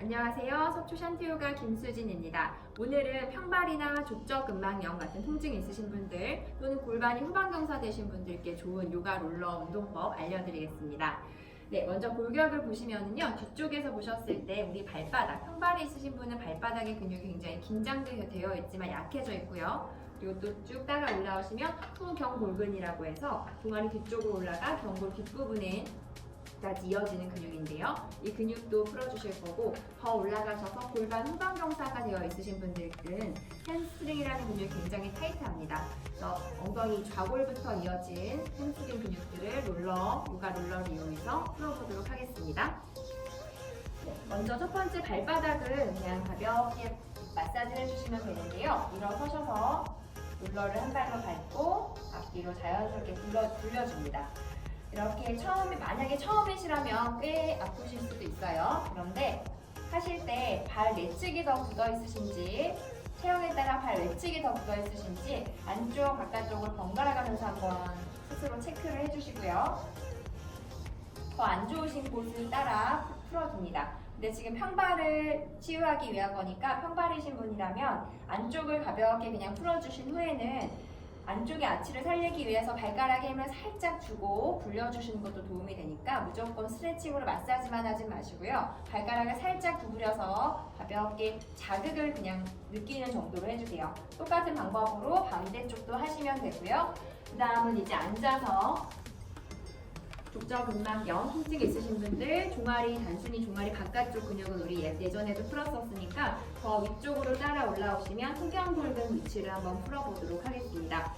안녕하세요. 속초 샨티요가 김수진입니다. 오늘은 평발이나 족저 근막염 같은 통증이 있으신 분들 또는 골반이 후방경사 되신 분들께 좋은 요가 롤러 운동법 알려드리겠습니다. 네, 먼저 골격을 보시면은요, 뒤쪽에서 보셨을 때 우리 발바닥, 평발이 있으신 분은 발바닥의 근육이 굉장히 긴장되어 있지만 약해져 있고요. 그리고 또 쭉 따라 올라오시면 후경골근이라고 해서 종아리 뒤쪽으로 올라가 경골 뒷부분에 까지 이어지는 근육인데요. 이 근육도 풀어주실 거고 더 올라가셔서 골반 후방경사가 되어 있으신 분들은 햄스트링이라는 근육이 굉장히 타이트합니다. 그래서 엉덩이 좌골부터 이어진 햄스트링 근육들을 롤러, 요가 롤러를 이용해서 풀어보도록 하겠습니다. 네, 먼저 첫 번째 발바닥은 그냥 가볍게 마사지를 해주시면 되는데요. 일어서셔서 롤러를 한 발로 밟고 앞뒤로 자연스럽게 굴려, 굴려줍니다. 이렇게 처음에 만약에 처음이시라면 꽤 아프실 수도 있어요. 그런데 하실 때 발 내측이 더 굳어 있으신지 체형에 따라 발 외측이 더 굳어 있으신지 안쪽 바깥쪽을 번갈아 가면서 한번 스스로 체크를 해주시고요. 더 안 좋으신 곳을 따라 풀어줍니다. 근데 지금 평발을 치유하기 위한 거니까 평발이신 분이라면 안쪽을 가볍게 그냥 풀어주신 후에는 안쪽의 아치를 살리기 위해서 발가락에 힘을 살짝 주고 굴려주시는 것도 도움이 되니까 무조건 스트레칭으로 마사지만 하지 마시고요. 발가락을 살짝 구부려서 가볍게 자극을 그냥 느끼는 정도로 해주세요. 똑같은 방법으로 반대쪽도 하시면 되고요. 그 다음은 이제 앉아서 족저근막염 통증이 있으신 분들 종아리 단순히 종아리 바깥쪽 근육은 우리 예- 예전에도 풀었었으니까 더 위쪽으로 따라 올라오시면 후경골근 위치를 한번 풀어보도록 하겠습니다.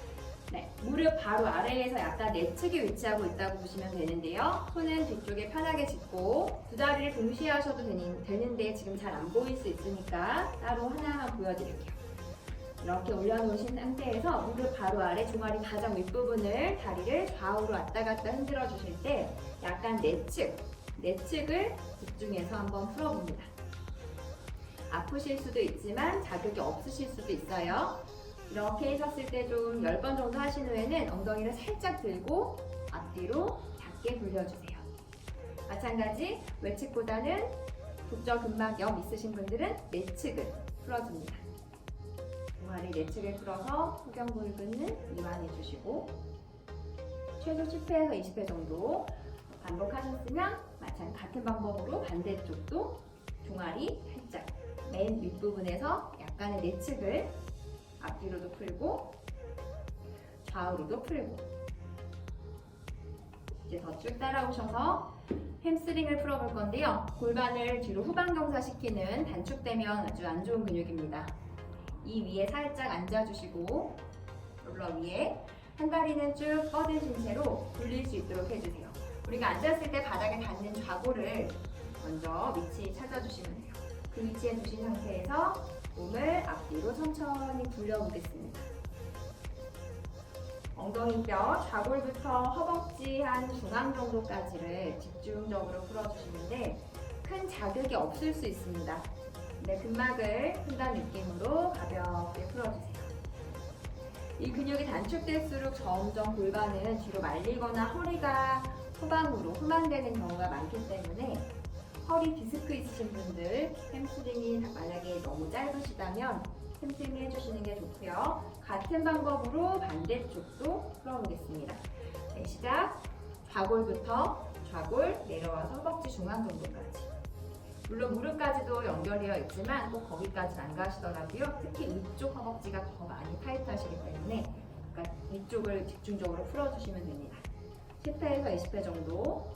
네, 무릎 바로 아래에서 약간 내측에 위치하고 있다고 보시면 되는데요. 손은 뒤쪽에 편하게 짚고 두 다리를 동시에 하셔도 되는, 되는데 지금 잘 안 보일 수 있으니까 따로 하나만 보여드릴게요. 이렇게 올려놓으신 상태에서 무릎 바로 아래 종아리 가장 윗부분을 다리를 좌우로 왔다 갔다 흔들어 주실 때 약간 내측, 내측을 집중해서 한번 풀어봅니다. 아프실 수도 있지만 자극이 없으실 수도 있어요. 이렇게 하셨을 때 좀 10번 정도 하신 후에는 엉덩이를 살짝 들고 앞뒤로 작게 돌려주세요. 마찬가지 외측보다는 족저근막염 있으신 분들은 내측을 풀어줍니다. 종아리 내측을 풀어서 후경골근을 이완해 주시고 최소 10회에서 20회 정도 반복하셨으면 마찬가지 같은 방법으로 반대쪽도 종아리 살짝 맨 윗부분에서 약간의 내측을 앞뒤로도 풀고 좌우로도 풀고 이제 더 쭉 따라오셔서 햄스트링을 풀어볼 건데요. 골반을 뒤로 후방경사 시키는 단축되면 아주 안 좋은 근육입니다. 이 위에 살짝 앉아주시고 롤러 위에 한 다리는 쭉 뻗으신 채로 돌릴 수 있도록 해주세요. 우리가 앉았을 때 바닥에 닿는 좌골을 먼저 위치 찾아주시면 돼요. 그 위치에 두신 상태에서 몸을 앞뒤로 천천히 굴려보겠습니다. 엉덩이뼈 좌골부터 허벅지 한 중앙 정도까지를 집중적으로 풀어주시는데 큰 자극이 없을 수 있습니다. 네, 근막을 푼다는 느낌으로 가볍게 풀어주세요. 이 근육이 단축될수록 점점 골반은 뒤로 말리거나 허리가 후방으로 후만되는 경우가 많기 때문에 허리 디스크 있으신 분들 햄스트링이 만약에 너무 짧으시다면 햄스트링 해주시는 게 좋고요. 같은 방법으로 반대쪽도 풀어보겠습니다. 네, 시작. 좌골부터 좌골 내려와서 허벅지 중앙 정도까지. 물론 무릎까지도 연결되어 있지만 꼭 거기까지는 안 가시더라고요. 특히 위쪽 허벅지가 더 많이 타이트하시기 때문에 그러니까 위쪽을 집중적으로 풀어주시면 됩니다. 10회에서 20회 정도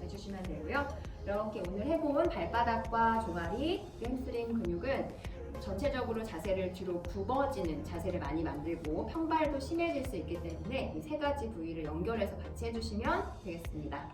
해주시면 되고요. 이렇게 오늘 해본 발바닥과 종아리, 햄스트링 근육은 전체적으로 자세를 뒤로 굽어지는 자세를 많이 만들고 평발도 심해질 수 있기 때문에 이 세 가지 부위를 연결해서 같이 해주시면 되겠습니다.